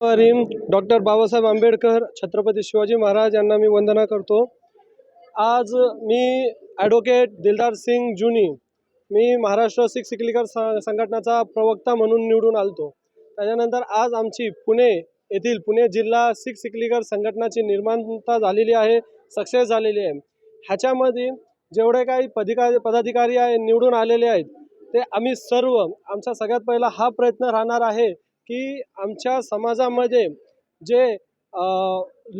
रिम doctor Babasaheb Ambedkar Chhatrapati Shivaji Maharaj यांना मी वंदना करतो. आज मी ॲडव्होकेट दिलदार सिंग जुनी मी महाराष्ट्र सिख सिकलीकर संघटनाचा प्रवक्ता म्हणून निवडून आलतो. त्याच्यानंतर आज आमची पुणे येथील पुणे जिल्हा सिख सिकलीकर संघटनाची निर्माणता झालेली आहे सक्सेस झालेली आहे. ह्याच्यामध्ये जेवढे काही पदिका पदाधिकारी आहे निवडून आलेले आहेत ते आम्ही सर्व आमचा सगळ्यात पहिला हा प्रयत्न राहणार आहे की आमच्या समाजामध्ये जे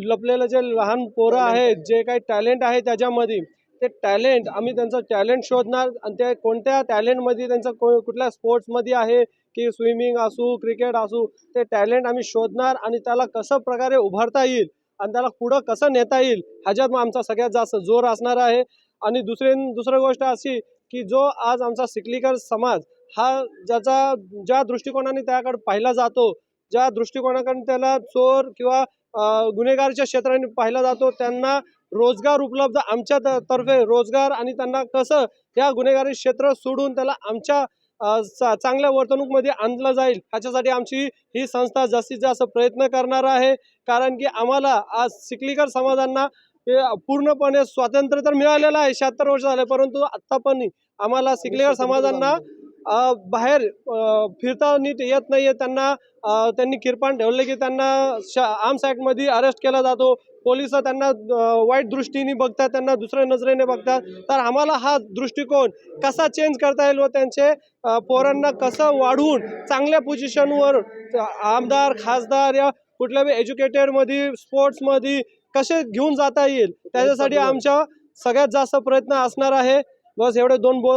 लपलेलं जे लहान पोरं आहेत जे काही टॅलेंट आहे त्याच्यामध्ये ते टॅलेंट आम्ही त्यांचं टॅलेंट शोधणार आणि ते कोणत्या टॅलेंटमध्ये त्यांचं को कुठल्या स्पोर्ट्समध्ये आहे की स्विमिंग असू क्रिकेट असू ते टॅलेंट आम्ही शोधणार आणि त्याला कसं प्रकारे उभारता येईल आणि त्याला पुढं कसं नेता येईल ह्याच्यात मग आमचा सगळ्यात जास्त जोर असणार आहे. आणि दुसरी दुसरं गोष्ट अशी की जो आज आमचा सिकलीकर समाज हा ज्याचा ज्या दृष्टिकोनाने त्याकडे पाहिला जातो ज्या दृष्टिकोनाकडे त्याला चोर किंवा गुन्हेगारीच्या क्षेत्राने पाहिला जातो त्यांना रोजगार उपलब्ध आमच्या त- तर्फे रोजगार आणि त्यांना कसं या गुन्हेगारी क्षेत्र सोडून त्याला आमच्या चा- चांगल्या वर्तणूकमध्ये आणलं जाईल ह्याच्यासाठी आमची ही संस्था जास्तीत जास्त प्रयत्न करणार आहे. कारण की आम्हाला आज सिकलीकर समाजांना पूर्णपणे स्वातंत्र्य तर मिळालेलं आहे शहात्तर वर्ष झाले परंतु आत्ता पण आम्हाला सिकलीकर समाजांना बाहेर फिरता नीट येत नाही त्यांना त्यांनी किरपान ठेवले की त्यांना शा आर्म्स ॲक्टमध्ये अरेस्ट केला जातो. पोलीस त्यांना वाईट दृष्टीने बघतात त्यांना दुसऱ्या नजरेने बघतात. तर आम्हाला हा दृष्टिकोन कसा चेंज करता येईल व त्यांचे पोरांना कसं वाढवून चांगल्या पोझिशनवर आमदार खासदार या कुठल्या बी एज्युकेटेडमध्ये स्पोर्ट्समध्ये कसे घेऊन जाता येईल? त्याच्यासाठी आमच्या सगळ्यात जास्त प्रयत्न असणार आहे. बस एवढे दोन बो